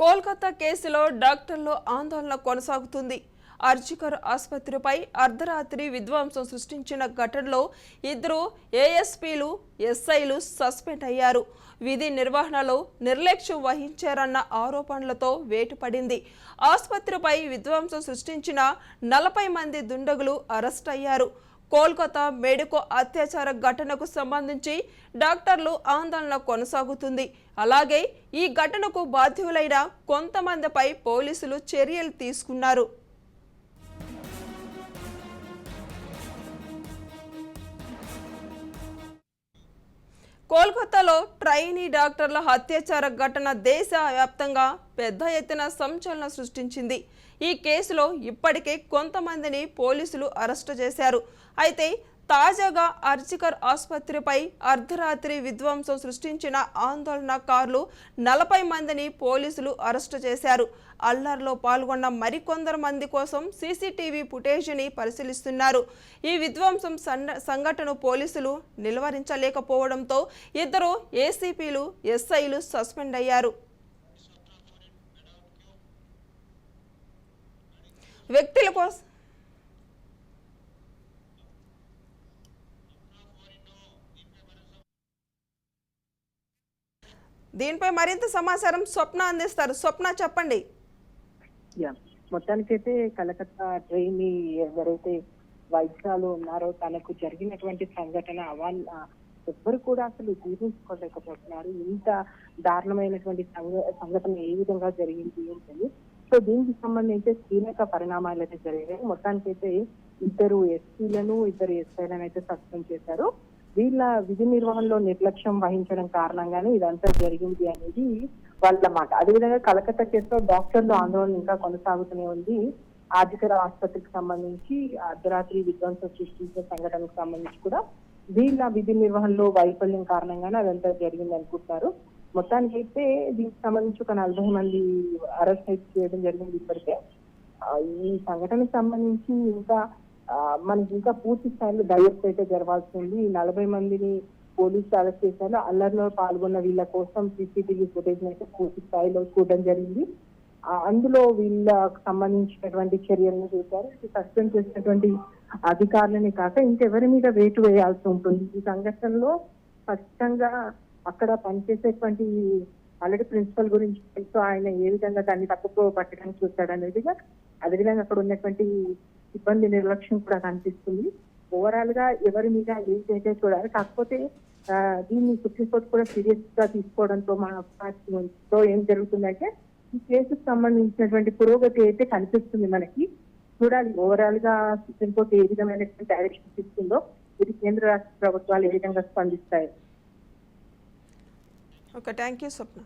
కోల్కతా కేసులో డాక్టర్లు ఆందోళన కొనసాగుతుంది. అర్జికర్ ఆసుపత్రిపై అర్ధరాత్రి విధ్వంసం సృష్టించిన ఘటనలో ఇద్దరు ఏఎస్పీలు ఎస్ఐలు సస్పెండ్ అయ్యారు. విధి నిర్వహణలో నిర్లక్ష్యం వహించారన్న ఆరోపణలతో వేటుపడింది. ఆసుపత్రిపై విధ్వంసం సృష్టించిన నలభై మంది దుండగులు అరెస్ట్ అయ్యారు. కోల్కతా మెడికో అత్యాచార ఘటనకు సంబంధించి డాక్టర్లు ఆందోళన కొనసాగుతుంది. అలాగే ఈ ఘటనకు బాధ్యులైన కొంతమందిపై పోలీసులు చర్యలు తీసుకున్నారు. కోల్కతాలో ట్రైనీ డాక్టర్ల అత్యాచార ఘటన దేశవ్యాప్తంగా పెద్ద ఎత్తున సంచలనం సృష్టించింది. ఈ కేసులో ఇప్పటికే కొంతమందిని పోలీసులు అరెస్టు చేశారు. అయితే తాజాగా అర్జికర్ ఆసుపత్రిపై అర్ధరాత్రి విధ్వంసం సృష్టించిన ఆందోళనకారులు నలభై మందిని పోలీసులు అరెస్టు చేశారు. అల్లర్లో పాల్గొన్న మరికొందరు మంది కోసం సీసీటీవీ ఫుటేజ్ని పరిశీలిస్తున్నారు. ఈ విధ్వంసం సంఘటన పోలీసులు నిలువరించలేకపోవడంతో ఇద్దరు ఏసీపీలు ఎస్ఐలు సస్పెండ్ అయ్యారు. వ్యక్తుల కోసం. దీనిపై మరింత సమాచారం స్వప్న అందిస్తారు. స్వప్న చెప్పండి. యా మొత్తానికైతే కలకత్తా ట్రైన్ ఎవరైతే వైద్యాలు ఉన్నారో తనకు జరిగినటువంటి సంఘటన వాళ్ళ ఎవ్వరు కూడా అసలు జీవించుకోలేకపోతున్నారు ఇంత దారుణమైనటువంటి సంఘ- సంఘటన ఏ విధంగా జరిగింది ఏంటని. సో దీనికి సంబంధించి కీలక పరిణామాలు అయితే జరిగాయి. మొత్తానికైతే ఇద్దరు ఎస్పీలను ఇద్దరు ఎస్ఐలను అయితే సస్పెండ్ చేశారు. వీళ్ళ విధి నిర్వహణలో నిర్లక్ష్యం వహించడం కారణంగానే ఇదంతా జరిగింది అనేది వాళ్ళ మాట. అదేవిధంగా కలకత్తా కేసులో డాక్టర్లు ఆందోళన ఇంకా కొనసాగుతూనే ఉంది. ఆర్థిక ఆసుపత్రికి సంబంధించి అర్ధరాత్రి విధ్వంసం సృష్టించిన సంఘటనకు సంబంధించి కూడా వీళ్ళ విధి నిర్వహణలో వైఫల్యం కారణంగానే అదంతా జరిగింది అనుకుంటున్నారు మొత్తానికి అయితే దీనికి సంబంధించి ఒక నలభై మంది అరెస్ట్ అయితే చేయడం జరిగింది ఇప్పటికే. ఈ సంఘటనకు సంబంధించి ఇంకా మనకి ఇంకా పూర్తి స్థాయిలో దర్యాప్తు అయితే జరగాల్సి ఉంది. ఈ నలభై మందిని పోలీసులు అరెస్ట్ చేశారు. అల్లర్లో పాల్గొన్న వీళ్ళ కోసం సీసీటీవీ ఫుటేజ్ అయితే పూర్తి స్థాయిలో చూడడం జరిగింది. అందులో వీళ్ళకు సంబంధించినటువంటి చర్యలను చూశారు. సస్పెండ్ చేసినటువంటి అధికారులని కాక ఇంకెవరి మీద వేటు వేయాల్సి ఉంటుంది. ఈ సంఘటనలో ఖచ్చితంగా అక్కడ పనిచేసేటువంటి ఆల్రెడీ ప్రిన్సిపల్ గురించి తెలుసు. ఆయన ఏ విధంగా దాన్ని తప్పుకో పట్టడానికి చూస్తాడు అనేదిగా అదేవిధంగా అక్కడ ఉన్నటువంటి సిబ్బంది నిర్లక్ష్యం కూడా కనిపిస్తుంది. ఓవరాల్గా ఎవరి మీద ఏదైతే చూడాలి. కాకపోతే దీన్ని సుప్రీంకోర్టు కూడా సీరియస్గా తీసుకోవడంతో మా ఏం జరుగుతుందంటే ఈ కేసుకు సంబంధించినటువంటి పురోగతి అయితే కనిపిస్తుంది మనకి. చూడాలి ఓవరాల్గా సుప్రీంకోర్టు ఏ విధమైనటువంటి డైరెక్షన్ ఇస్తుందో ఇది కేంద్ర రాష్ట్ర ప్రభుత్వాలు ఏ విధంగా స్పందిస్తాయి. Okay thank you Swapna